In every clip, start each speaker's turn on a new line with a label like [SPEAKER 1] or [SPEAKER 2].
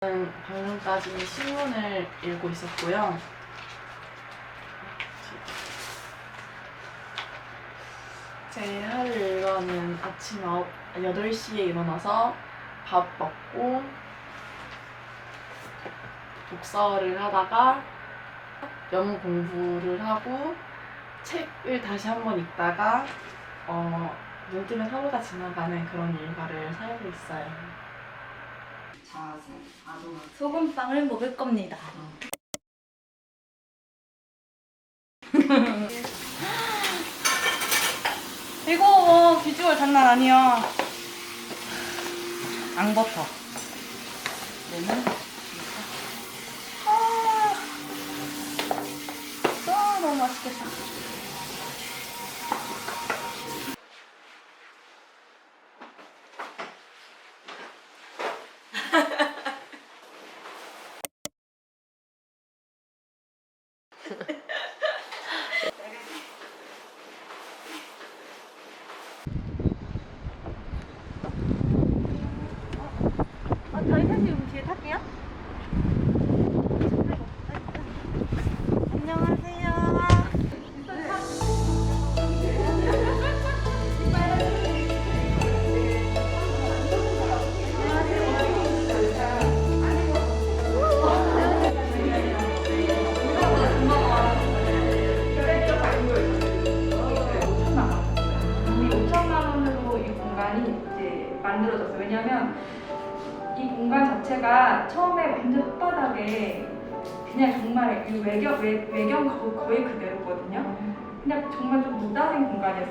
[SPEAKER 1] 저는 방금까지 신문을 읽고 있었고요. 제 하루 일과는 아침 9, 8시에 일어나서 밥 먹고 독서를 하다가 영어 공부를 하고 책을 다시 한 번 읽다가 어, 눈 뜨면 하루가 지나가는 그런 일과를 살고 있어요.
[SPEAKER 2] 소금빵을 먹을 겁니다. 이거 뭐 비주얼 장난 아니야. 앙버터. 레몬. 아, 아, 너무 맛있겠다.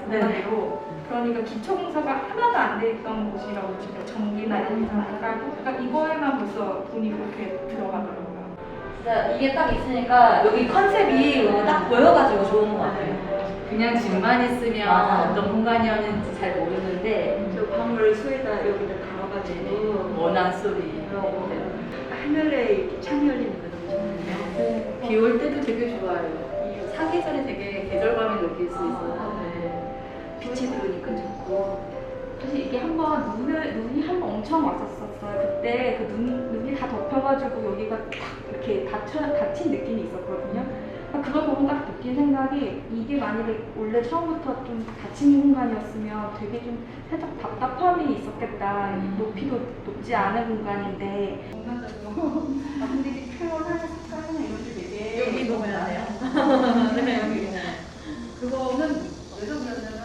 [SPEAKER 2] 네네.
[SPEAKER 3] 한마디로. 그러니까 기초 공사가 하나도 안 돼 있던 곳이라고 치면 전기나 이런 이상 깔고 그러니까 이거에만 벌써 돈이 그렇게 들어가더라고요.
[SPEAKER 2] 진짜 이게 딱 있으니까 여기 컨셉이 딱 보여가지고 좋은 것 같아요.
[SPEAKER 4] 그냥 집만 있으면
[SPEAKER 2] 아.
[SPEAKER 4] 어떤 공간이었는지 잘 모르는데
[SPEAKER 5] 저 방울 수에다 여기다 달아가지고
[SPEAKER 4] 원한 소리
[SPEAKER 5] 하늘에 이렇게 창이 열리는 거 너무 좋네요.
[SPEAKER 4] 비 올 때도 되게 좋아요. 이 사계절이 되게 계절감을 느낄 수 있어서 네.
[SPEAKER 5] 빛이 들어오니까 좋고.
[SPEAKER 3] 사실 이게 한번 눈을 눈이 한 번 엄청 왔었었어요. 그때 그 눈 눈이 다 덮여가지고 여기가 탁 이렇게 닫혀 닫힌 느낌이 있었거든요. 그러니까 그걸 보고 딱 느낀 생각이 이게 만약에 원래 처음부터 좀 닫힌 공간이었으면 되게 좀 살짝 답답함이 있었겠다. 높이도 높지 않은 공간인데. 공간적으로. 아 근데 이게 표현하는 색깔이나 이런 게 되게
[SPEAKER 4] 여기 너무 많아요.
[SPEAKER 3] 네 여기. 그거는 왜서 그러냐면.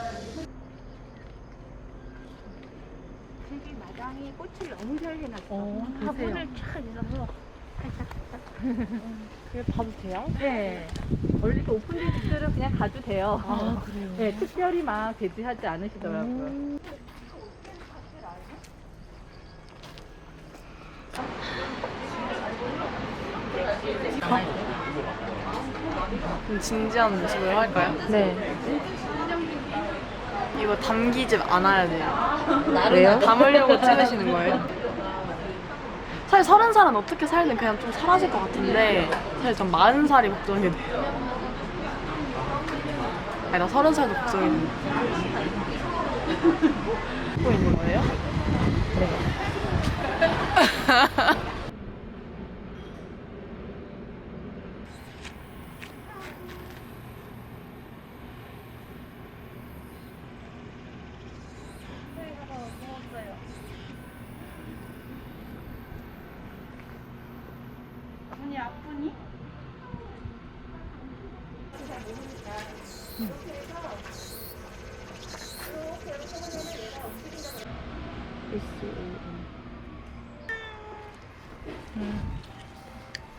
[SPEAKER 6] 마당에 꽃을 너무 잘 해놨어.
[SPEAKER 2] 어,
[SPEAKER 6] 화분을 쫙 있어서
[SPEAKER 2] 그래 봐도 돼요?
[SPEAKER 6] 네. 원래 이렇게 오픈데이들은 그냥 가도 돼요.
[SPEAKER 2] 아 그래요?
[SPEAKER 6] 네, 특별히 막 배지하지 않으시더라고요.
[SPEAKER 1] 좀 진지한 모습으로 할까요?
[SPEAKER 2] 네.
[SPEAKER 1] 이거 담기지 않아야 돼요.
[SPEAKER 2] 왜요?
[SPEAKER 1] 담으려고 찍으시는 거예요? 사실 서른 살은 어떻게 살든 그냥 좀 사라질 것 같은데 사실 전 마흔 살이 걱정이 돼요. 아니 나 서른 살도 걱정이 돼. 찍고 있는 거예요?
[SPEAKER 3] 눈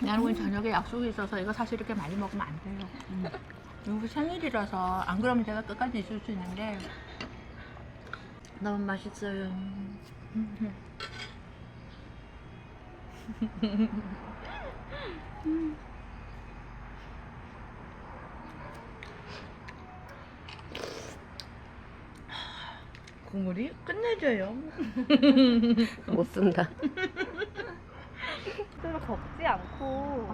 [SPEAKER 6] 나는 오늘 저녁에 약속이 있어서 이거 사실 이렇게 많이 먹으면 안 돼요. 음. 여기 생일이라서 안 그러면 제가 끝까지 있을 수 있는데
[SPEAKER 2] 너무 맛있어요.
[SPEAKER 6] 국물이 끝내줘요.
[SPEAKER 7] 못 쓴다.
[SPEAKER 2] 별로 덥지 않고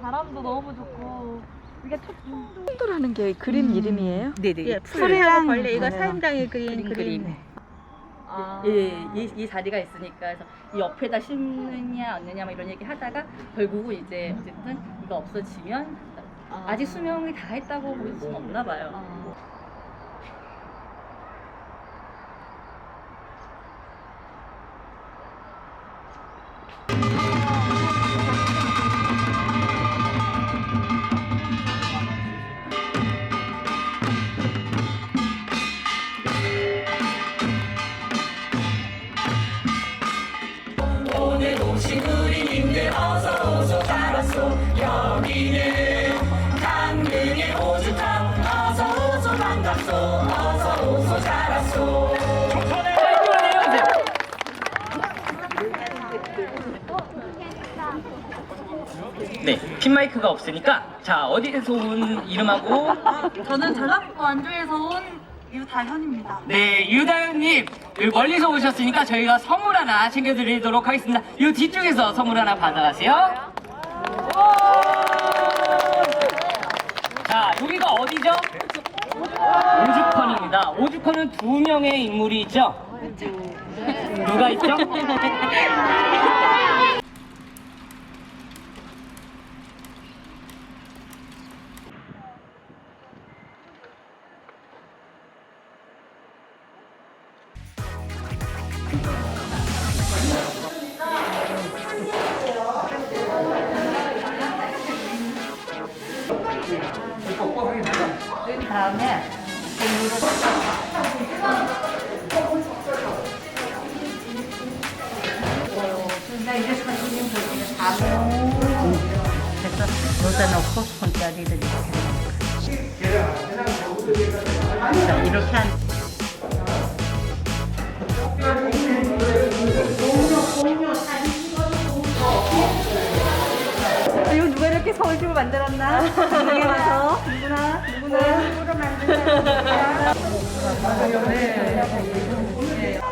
[SPEAKER 2] 바람도 너무 좋고 이게
[SPEAKER 3] 라는 게 그림 이름이에요?
[SPEAKER 6] 네네. 예,
[SPEAKER 3] 풀이랑
[SPEAKER 6] 원래 이거
[SPEAKER 3] 뭐예요?
[SPEAKER 6] 사임당에 그린
[SPEAKER 2] 그림,
[SPEAKER 6] 그림.
[SPEAKER 2] 그림.
[SPEAKER 3] 아.
[SPEAKER 2] 예, 이, 이 자리가 있으니까 그래서 이 옆에다 심느냐 없느냐 막 이런 얘기 하다가 결국은 이제 어쨌든 이거 없어지면 아직 수명이 다 했다고 볼 수는 없나 봐요.
[SPEAKER 8] 없으니까 자 어디에서 온 이름하고
[SPEAKER 2] 저는 전라북도 완주에서 온 유다현입니다.
[SPEAKER 8] 네 유다현님 여기 멀리서 오셨으니까 저희가 선물 하나 챙겨드리도록 하겠습니다. 이 뒤쪽에서 선물 하나 받아가세요. 자 여기가 어디죠? 오죽헌입니다. 오죽헌은 두 명의 인물이 있죠. 누가 있죠?
[SPEAKER 2] 다음에
[SPEAKER 6] 그래서 여기다 넣고 손자리를 이렇게. 자, 이렇게 한
[SPEAKER 2] 이거 누가 이렇게 서울집을 만들었나? 누구나 와서 만든 사람이야. 안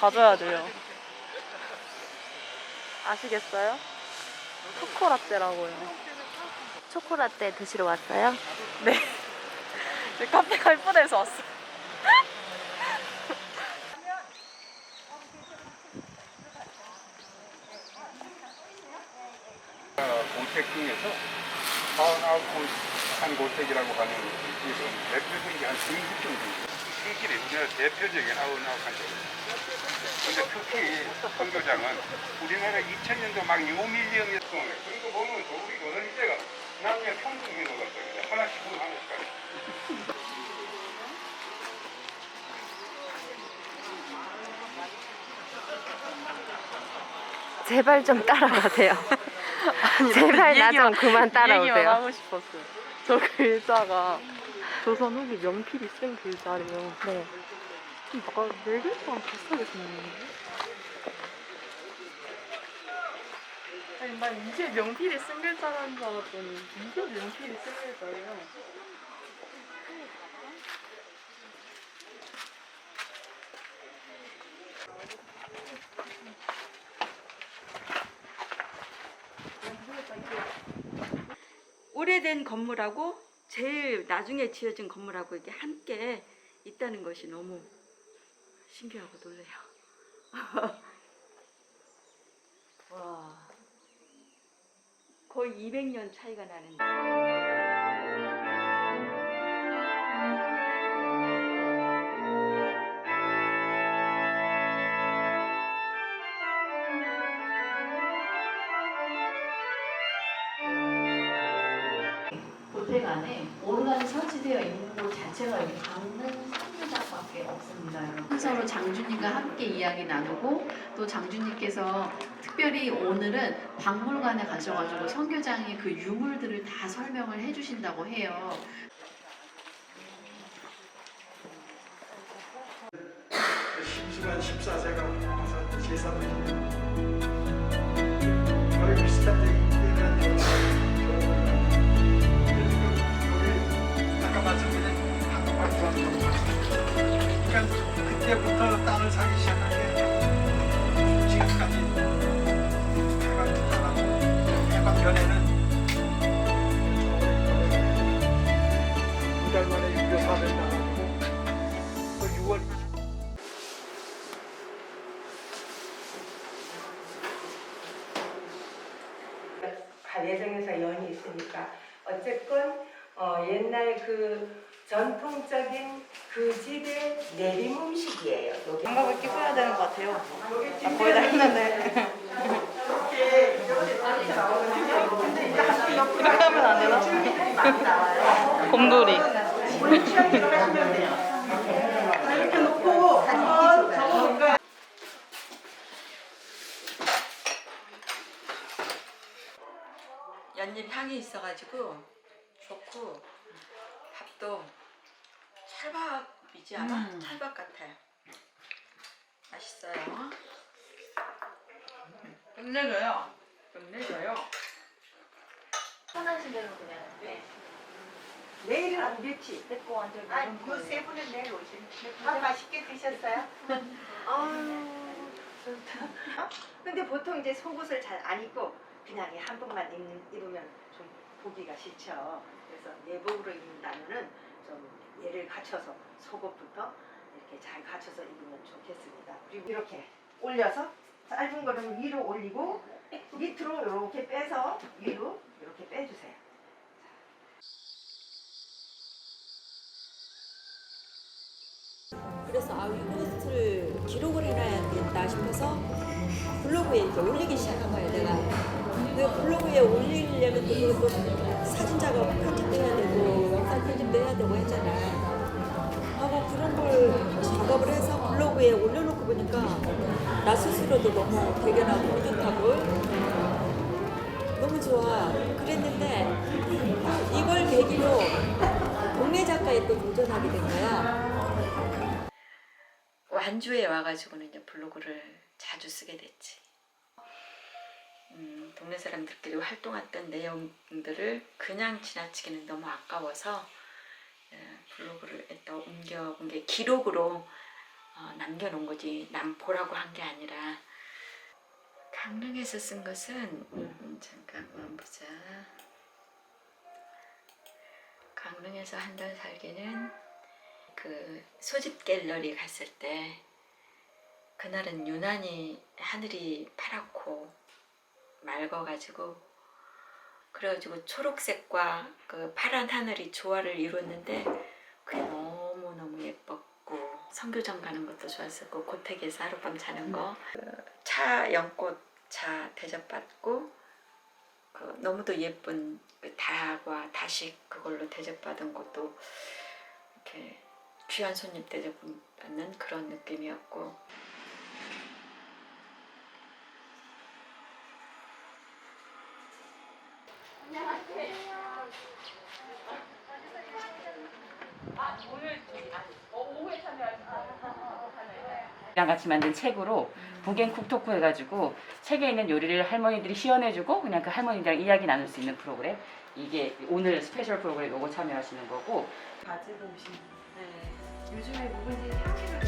[SPEAKER 1] 가줘야 돼요. 아시겠어요? 초코라떼라고요.
[SPEAKER 7] 초코라떼 드시러 왔어요?
[SPEAKER 1] 네. 저희 카페 갈 뻔해서 왔어요.
[SPEAKER 9] 고택 중에서 하나한 고택이라고 하는 것은 대표적인 한 20종 정도. 우리나라 대표적인 아웃아웃한 종. 근데 특히 선교장은 우리나라 2000년도 막 요밀리언에 그리고 보면 우리 때가 남녀 평등 민호가 있어요. 하나씩 하나씩 하나씩.
[SPEAKER 7] 제발 좀 따라가세요. 제발 나 좀 그만 따라오세요.
[SPEAKER 1] 하고 싶었어요. 저 글자가 조선 후기 명필이 쓴 글자래요. 네. 아까 내 글자랑 비슷하게 생겼는데? 아니, 난 이게 명필이 쓴 글자라는 줄 알았더니 이게 명필이 쓴 글자예요.
[SPEAKER 5] 오래된 건물하고 제일 나중에 지어진 건물하고 이게 함께 있다는 것이 너무 신기하고 놀래요. 와. 거의 200년 차이가 나는데.
[SPEAKER 4] 장주님과 함께 이야기 나누고 또 장주님께서 특별히 오늘은 박물관에 가셔가지고 선교장의 그 유물들을 다 설명을 해주신다고 해요.
[SPEAKER 10] 심수관 14세가 와서 제사를 거의 비슷한데 아까 말씀드린 한국말 좋아하는 그러니까 그때부터 땅을 사기 시작한 게 지금까지 해방 떠나고 해방 전에는 두 달 만에 유교 사를 나가고 또 6월
[SPEAKER 5] 예정에서 연이 있으니까 어쨌건 어, 옛날 그 전통적인 그 집의 내림 음식이에요. 장갑을 끼고 해야 되는 것 같아요. 아, 거의 다 했는데. 이렇게 하면 안 되나?
[SPEAKER 1] 곰돌이.
[SPEAKER 5] 이렇게 놓고 한번 적어볼까요?
[SPEAKER 11] 연잎 향이 있어가지고 좋고 밥도 찰밥이지 않아? 찰밥 같아. 맛있어요. 끝내줘요. 끝내줘요.
[SPEAKER 2] 편하신 대로 그냥. 네.
[SPEAKER 5] 내일은 안 됐지.
[SPEAKER 2] 내거 완전.
[SPEAKER 5] 아니, 그 세 분은 내일 오시면. 밥 맛있게 드셨어요? 아유, 좋다. 근데 보통 이제 속옷을 잘 안 입고 그냥 이 한복만 입는, 입으면 좀 보기가 싫죠. 그래서 내복으로 입는다면은 좀 얘를 갖춰서 속옷부터 이렇게 잘 갖춰서 입으면 좋겠습니다. 그리고 이렇게 올려서 짧은 거는 위로 올리고 밑으로 이렇게 빼서 위로 이렇게 빼주세요.
[SPEAKER 12] 그래서 아 이것을 기록을 해놔야겠다 싶어서 블로그에 이렇게 올리기 시작한 거예요 내가 그 블로그에 올리려면 또 그것도 사진 작업 편집도 해야 되고 나 스스로도 너무 대견하고 뿌듯하고. 너무 좋아. 그랬는데 이걸 계기로 동네 작가에 또 도전하게 된 거야.
[SPEAKER 11] 완주에 와가지고는 이제 블로그를 자주 쓰게 됐지. 음, 동네 사람들끼리 활동했던 내용들을 그냥 지나치기는 너무 아까워서 예, 블로그를 또 옮겨본 게 기록으로 어, 남겨놓은 거지 남 보라고 한 게 아니라 강릉에서 쓴 것은 음, 잠깐만 보자. 강릉에서 한 달 살기는 그 소집 갤러리 갔을 때 그날은 유난히 하늘이 파랗고 맑아가지고 그래가지고 초록색과 그 파란 하늘이 조화를 이뤘는데 그게 너무 너무 예뻤고 선교장 가는 것도 좋았었고 고택에서 하룻밤 자는 거, 그차 연꽃 차 대접받고 그 너무도 예쁜 그 닭과 다식 그걸로 대접받은 것도 이렇게 귀한 손님 대접받는 그런 느낌이었고
[SPEAKER 8] 랑 같이 만든 책으로 북앤 쿡토크 해가지고 책에 있는 요리를 할머니들이 시연해주고 그냥 그 할머니들이랑 이야기 나눌 수 있는 프로그램. 이게 오늘 스페셜 프로그램 요거 참여하시는 거고.
[SPEAKER 5] 가지고 오시는 요즘에 누군지 하기가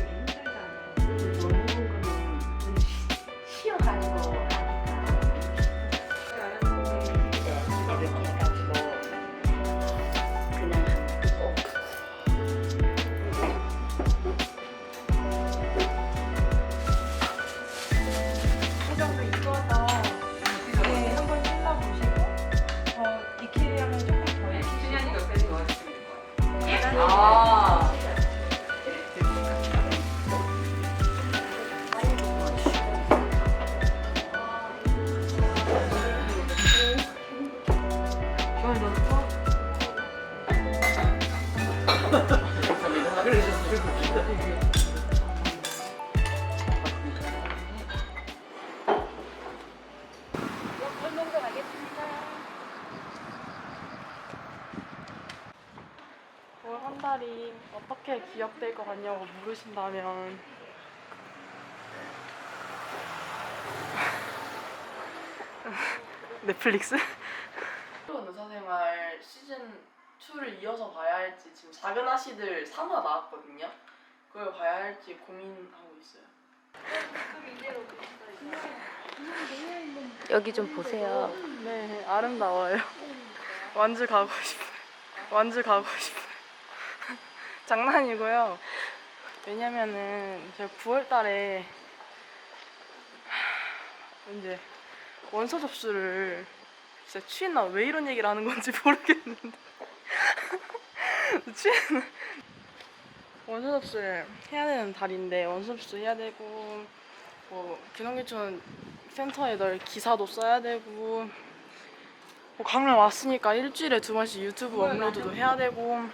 [SPEAKER 1] 같냐고 물으신다면 넷플릭스? 새로운 의사생활 시즌 2를 이어서 봐야 할지 지금 작은 아씨들 3화 나왔거든요. 그걸 봐야 할지 고민하고 있어요.
[SPEAKER 7] 여기 좀 보세요.
[SPEAKER 1] 네, 아름다워요. 완주 가고 싶어요. 완주 가고 싶어요. 장난이고요. 왜냐면은 제가 9월 달에 이제 원서 접수를 진짜 취했나 왜 이런 얘기를 하는 건지 모르겠는데. 취했나? 원서 접수를 해야 되는 달인데 원서 접수 해야 되고 뭐 기농기촌 센터에 널 기사도 써야 되고 뭐 강릉 왔으니까 일주일에 두 번씩 유튜브 업로드도 해야 되고.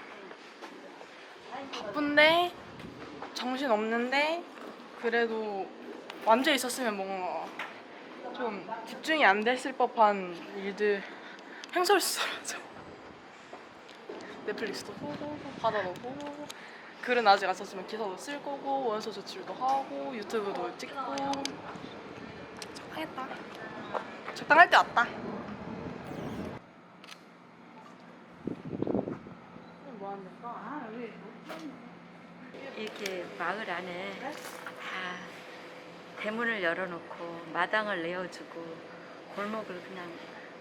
[SPEAKER 1] 바쁜데 정신 없는데 그래도 완주에 있었으면 뭔가 좀 집중이 안 됐을 법한 일들 횡설수설하죠. 넷플릭스도 보고 바다도 보고 글은 아직 안 썼지만 기사도 쓸 거고 원서 제출도 하고 유튜브도 찍고 적당했다. 적당할 때 왔다. 뭐 하는 거야?
[SPEAKER 11] 이렇게 마을 안에 다 대문을 열어놓고 마당을 내어주고 골목을 그냥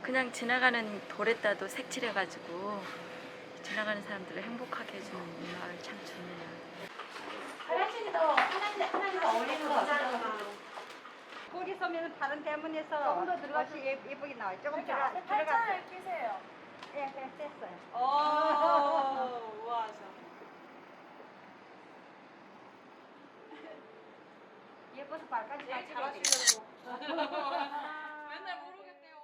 [SPEAKER 11] 그냥 지나가는 돌에다도 색칠해가지고 지나가는 사람들을 행복하게 해주는 이 마을 참 좋네요.
[SPEAKER 5] 거기 서면 다른 대문에서 조금 더 들어가시 예쁘게 나와요. 조금 들어가 들어가세요. 끼세요. 예, 그냥 뺐어요.
[SPEAKER 1] 오, 우아하셔.
[SPEAKER 5] 예뻐서 발까지 다
[SPEAKER 1] 잘하시려고. 맨날 모르겠네요.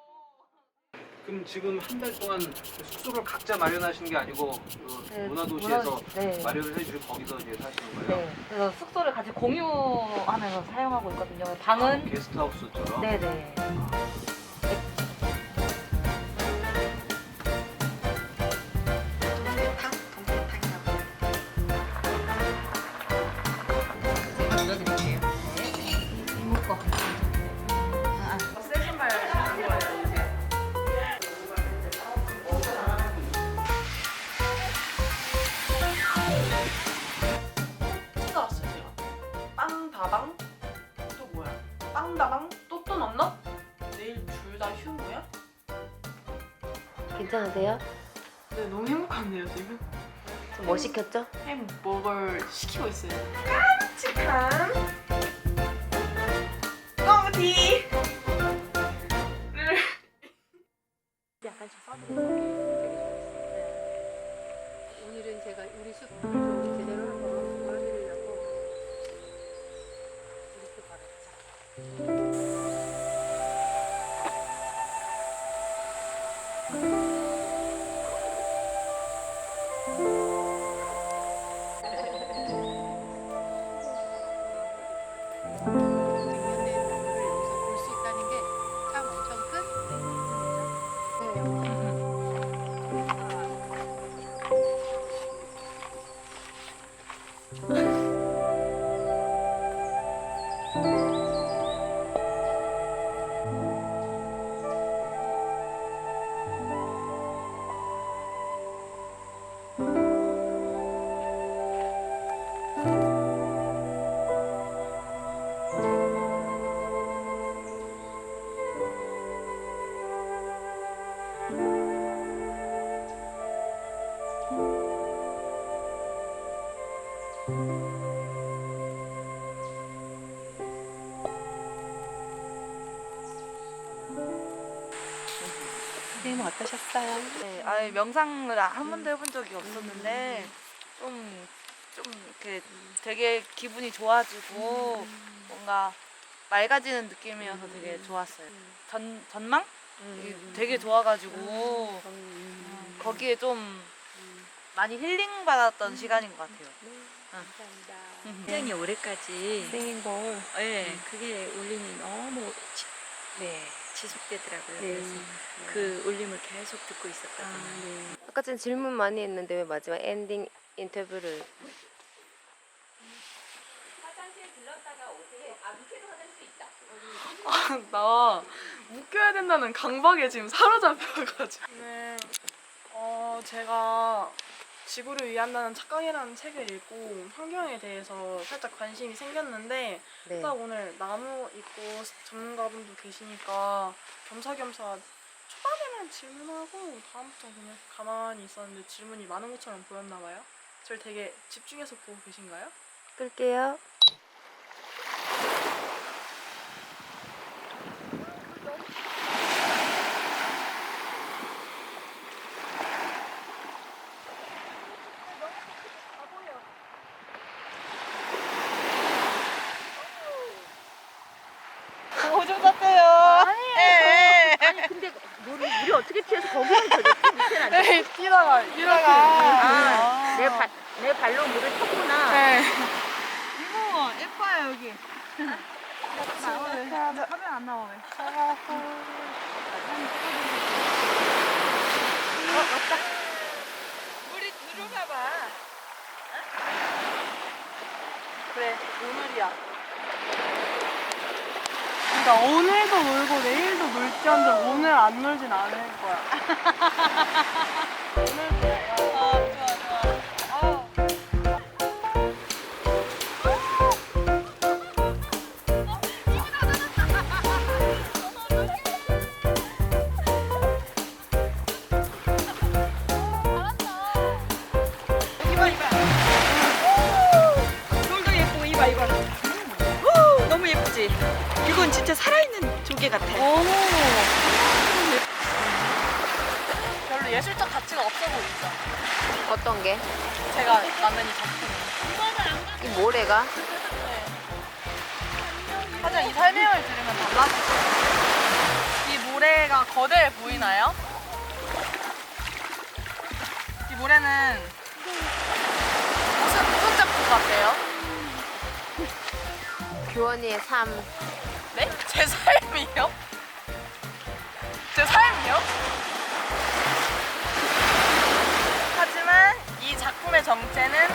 [SPEAKER 10] 그럼 지금 한 달 동안 숙소를 각자 마련하시는 게 아니고 그
[SPEAKER 2] 네,
[SPEAKER 10] 문화도시에서
[SPEAKER 2] 문화- 네.
[SPEAKER 10] 마련을 해주고 거기서 이제 사시는 거예요?
[SPEAKER 2] 네. 그래서 숙소를 같이 공유하면서 사용하고 있거든요. 방은
[SPEAKER 10] 게스트하우스처럼?
[SPEAKER 2] 네네.
[SPEAKER 7] 괜찮으세요?
[SPEAKER 1] 네, 너무 행복한데요, 지금?
[SPEAKER 7] 뭐 시켰죠?
[SPEAKER 1] 햄버거를 시키고 있어요. 깜찍한 꽁티!
[SPEAKER 7] 선생님은 어떠셨어요?
[SPEAKER 13] 네, 아 명상을 한 번도 해본 적이 없었는데 좀, 좀 이렇게 되게 기분이 좋아지고 뭔가 맑아지는 느낌이어서 되게 좋았어요. 전, 전망? 이게 되게 좋아가지고 음, 거기에 좀 많이 힐링 받았던 시간인 것 같아요.
[SPEAKER 11] 굉장히 오래까지
[SPEAKER 7] 싱잉볼.
[SPEAKER 11] 네, 그게 울림이 너무 지, 네, 지속되더라고요. 그래서 그 울림을 계속 듣고 있었거든요.
[SPEAKER 7] 아까 전 질문 많이 했는데 왜 마지막 엔딩 인터뷰를
[SPEAKER 1] 나 묶여야 된다는 강박에 지금 사로잡혀가지고. 네, 어 제가 지구를 위한다는 착각이라는 책을 읽고 환경에 대해서 살짝 관심이 생겼는데
[SPEAKER 7] 네.
[SPEAKER 1] 딱 오늘 나무 있고 전문가분도 계시니까 겸사겸사 초반에는 질문하고 다음부터 그냥 가만히 있었는데 질문이 많은 것처럼 보였나 봐요. 저를 되게 집중해서 보고 계신가요?
[SPEAKER 7] 끌게요.
[SPEAKER 2] 오줌 쌌대요. 아니. 아니 근데 우리, 우리 어떻게 피해서 거기만 저렇게 밑에는 안 돼?
[SPEAKER 1] 뛰다가 뛰다가
[SPEAKER 2] 아, 내, 발, 내 발로 물을 쳤구나.
[SPEAKER 1] 네.
[SPEAKER 13] 이거 예뻐요 여기. 화면 안 나오네.
[SPEAKER 1] 물이 들어가 봐. 그래, 오늘이야. 그러니까 오늘도 놀고 내일도 놀지언정 오늘 안 놀진 않을 거야.
[SPEAKER 11] 같아.
[SPEAKER 1] 별로 예술적 가치가 없어 보이죠?
[SPEAKER 7] 어떤 게?
[SPEAKER 1] 제가 만든 이 작품.
[SPEAKER 7] 이 모래가?
[SPEAKER 1] 하지만 이 설명을 들으면 달라지죠. 이 모래가 거대해 보이나요? 이 모래는 무슨 무슨 작품 같아요?
[SPEAKER 7] 교원이의 삶.
[SPEAKER 1] 네? 제 삶이요? 제 삶이요? 하지만 이 작품의 정체는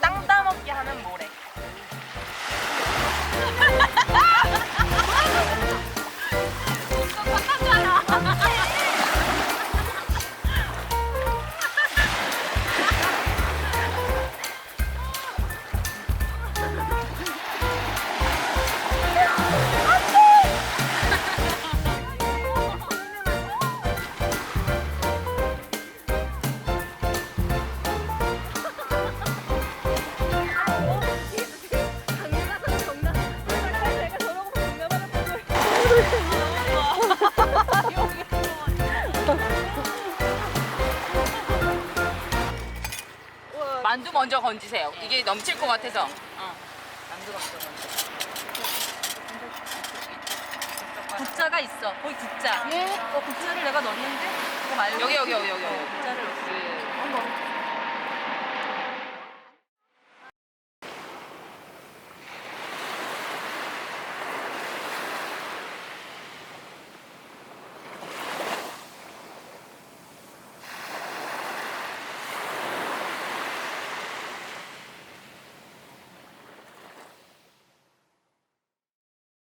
[SPEAKER 1] 땅 따먹기 하는 모래.
[SPEAKER 8] 만두 먼저 건지세요. 이게 넘칠 것 같아서.
[SPEAKER 2] 국자가 있어. 거기 국자. 어, 국자를 내가 넣었는데 그거 말고
[SPEAKER 8] 여기 여기 여기 여기.
[SPEAKER 2] 국자를.